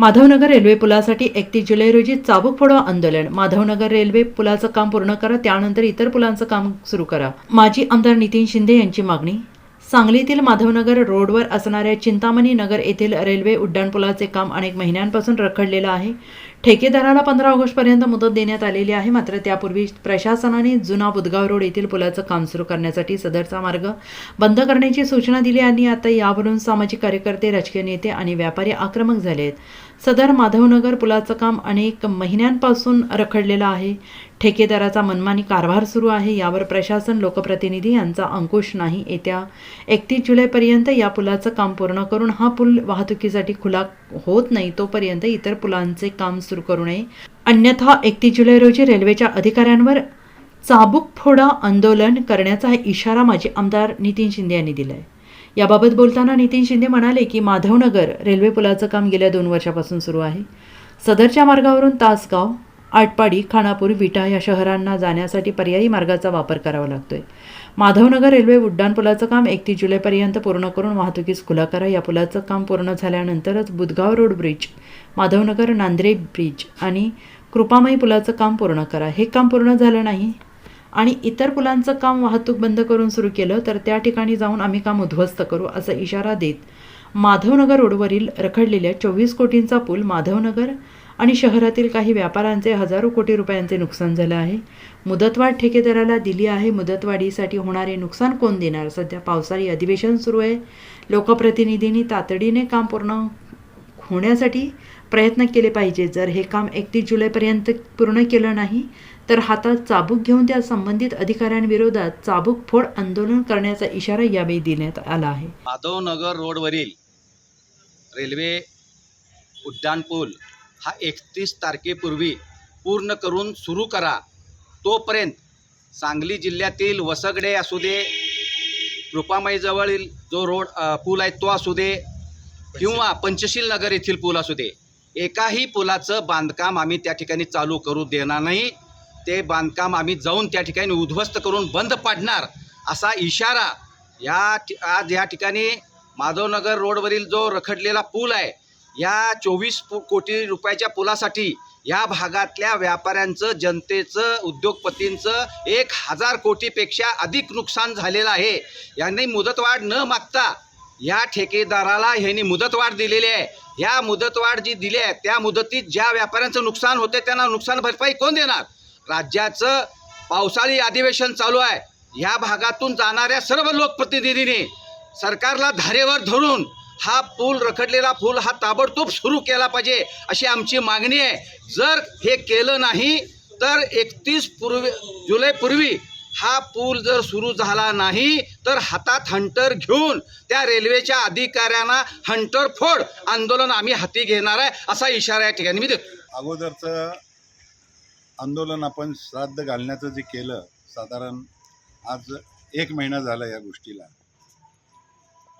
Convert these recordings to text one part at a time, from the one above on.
Madhavnagar railway पुलासाठी एकतीस जुलै रोजी चाबूक फोडो आंदोलन. माधवनगर रेल्वे पुलाचं काम पूर्ण करा त्यानंतर इतर पुलांचं काम सुरू करा. माजी आमदार नितीन शिंदे यांची मागणी. सांगलीतील माधवनगर रोडवर असणाऱ्या चिंतामणी नगर येथील रेल्वे उड्डाणपुलाचे काम अनेक महिन्यांपासून रखडलेलं आहे. ठेकेदाराला पंधरा ऑगस्टपर्यंत मुदत देण्यात आलेली आहे मात्र त्यापूर्वी प्रशासनाने जुना बुदगाव रोड येथील पुलाचं काम सुरू करण्यासाठी सदरचा मार्ग बंद करण्याची सूचना दिली आणि आता यावरून सामाजिक कार्यकर्ते राजकीय नेते आणि व्यापारी आक्रमक झाले आहेत. सदर माधवनगर पुलाचं काम अनेक महिन्यांपासून रखडलेलं आहे. ठेकेदाराचा मनमानी कारभार सुरू आहे. यावर प्रशासन लोकप्रतिनिधी यांचा अंकुश नाही. येत्या एकतीस जुलैपर्यंत या पुलाचं काम पूर्ण करून हा पूल वाहतुकीसाठी खुला होत नाही तोपर्यंत इतर पुलांचे काम सुरू करू नये. अन्यथा एकतीस जुलै रोजी रेल्वेच्या अधिकाऱ्यांवर चाबूक फोडा आंदोलन करण्याचा इशारा माजी आमदार नितीन शिंदे यांनी दिला आहे याबाबत बोलताना नितीन शिंदे म्हणाले की माधवनगर रेल्वे पुलाचं काम गेल्या दोन वर्षापासून सुरू आहे. सदरच्या मार्गावरून तासगाव आटपाडी खानापूर विटा या शहरांना जाण्यासाठी पर्यायी मार्गाचा वापर करावा लागतोय. माधवनगर रेल्वे उड्डाणपुलाचं काम एकतीस जुलैपर्यंत पूर्ण करून वाहतुकीस खुला करा. या पुलाचं काम पूर्ण झाल्यानंतरच Budhgaon road bridge Madhavnagar Nandre bridge आणि कृपामाई पुलाचं काम पूर्ण करा. हे काम पूर्ण झालं नाही आणि इतर पुलांचं काम वाहतूक बंद करून सुरू केलं तर त्या ठिकाणी जाऊन आम्ही काम उद्ध्वस्त करू असा इशारा देत माधवनगर रोडवरील रखडलेल्या चोवीस कोटींचा पूल माधवनगर आणि शहरातील काही व्यापाऱ्यांचे हजारो कोटी रुपयांचे नुकसान झालं आहे. मुदतवाढ ठेकेदाराला दिली आहे. मुदतवाढीसाठी होणारे नुकसान कोण देणार? सध्या पावसाळी अधिवेशन सुरू आहे. लोकप्रतिनिधींनी तातडीने काम पूर्ण होण्यासाठी प्रयत्न केले पाहिजे जर हे काम एकतीस जुलैपर्यंत पूर्ण केलं नाही तर हातात चाबूक घेऊन त्या संबंधित अधिकाऱ्यांविरोधात चाबूक फोड आंदोलन करण्याचा इशारा यावेळी देण्यात आला आहे. माधवनगर रोडवरील रेल्वे उड्डाणपूल हा एकतीस तारखेपूर्वी पूर्ण करून सुरू करा. तोपर्यंत सांगली जिल्ह्यातील वसगडे असू दे कृपामाईजवळील जो रोड पूल आहे तो असू दे किंवा पंचशील नगर येथील पूल असू दे एकाही पुलाचं बांधकाम आम्ही त्या ठिकाणी चालू करू देणार नाही. ते बांधकाम आम्ही जाऊन त्या ठिकाणी उद्ध्वस्त करून बंद पाडणार असा इशारा या ठि- आज या ठिकाणी माधवनगर रोडवरील जो रखडलेला पूल आहे या चोवीस पु कोटी रुपयाच्या पुलासाठी या भागातल्या व्यापाऱ्यांचं जनतेचं उद्योगपतींचं एक हजार कोटीपेक्षा अधिक नुकसान झालेलं आहे. यांनी मुदतवाढ न मागता या ठेकेदाराला ह्यांनी मुदतवाढ दिलेली आहे. ह्या मुदतवाढ जी दिली आहे त्या मुदतीत ज्या व्यापाऱ्यांचं नुकसान होते त्यांना नुकसान भरपाई कोण देणार? राज्याचं पावसाळी अधिवेशन चालू आहे. ह्या भागातून जाणाऱ्या सर्व लोकप्रतिनिधींनी सरकारला धारेवर धरून हा पूल रखडलेला पूल हा ताबडतोब सुरू केला पाहिजे अशी आमची मागणी आहे. जर हे केलं नाही तर एकतीस पूर्वी जुलैपूर्वी हा पूल जर सुरू झाला नाही तर हातात हंटर घेऊन त्या रेल्वेच्या अधिकाऱ्यांना हंटर फोड आंदोलन आम्ही हाती घेणार आहे असा इशारा या ठिकाणी मी देतो. अगोदरचं आंदोलन आपण श्राद्ध घालण्याचं जे केलं साधारण आज एक महिना झाला या गोष्टीला.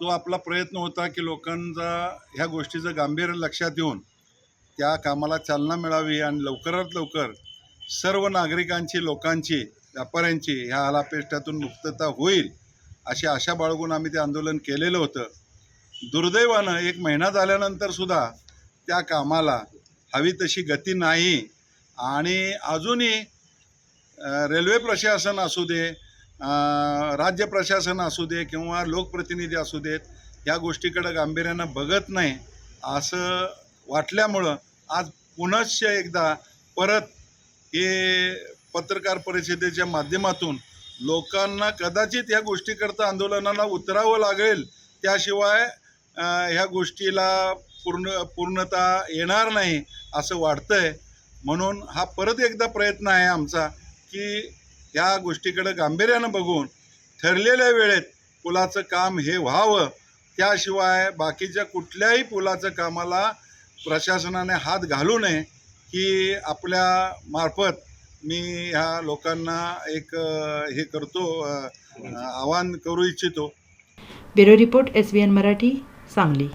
तो आपला प्रयत्न होता की लोकांचा ह्या गोष्टीचं गांभीर्य लक्षात येऊन त्या कामाला चालना मिळावी आणि लवकरात लवकर सर्व नागरिकांची लोकांची व्यापाऱ्यांची ह्या आलापेष्टातून मुक्तता होईल अशी आशा बाळगून आम्ही ते आंदोलन केलेलं होतं. दुर्दैवानं एक महिना झाल्यानंतर सुद्धा त्या कामाला हवी तशी गती नाही. आणि अजूनही रेल्वे प्रशासन असू दे राज्य प्रशासन असू दे किंवा लोकप्रतिनिधी असू देत या गोष्टीकडं गांभीर्यानं बघत नाही असं वाटल्यामुळं आज पुनश्च एकदा परत हे पत्रकार परिषदेच्या माध्यमातून लोकांना कदाचित ह्या गोष्टीकरता आंदोलनाला उतरावं लागेल त्याशिवाय ह्या गोष्टीला पूर्ण पूर्णता येणार नाही असं वाटतंय. म्हणून हा परत एकदा प्रयत्न आहे आमचा की या गोष्टीकडं गांभीर्यानं बघून ठरलेल्या वेळेत पुलाचं काम हे व्हावं. त्याशिवाय बाकीच्या कुठल्याही पुलाचं कामाला प्रशासनाने हात घालू नये की आपल्या मार्फत मी ह्या लोकांना एक हे करतो आवाहन करू इच्छितो. Bureau report S B N Marathi Sangli.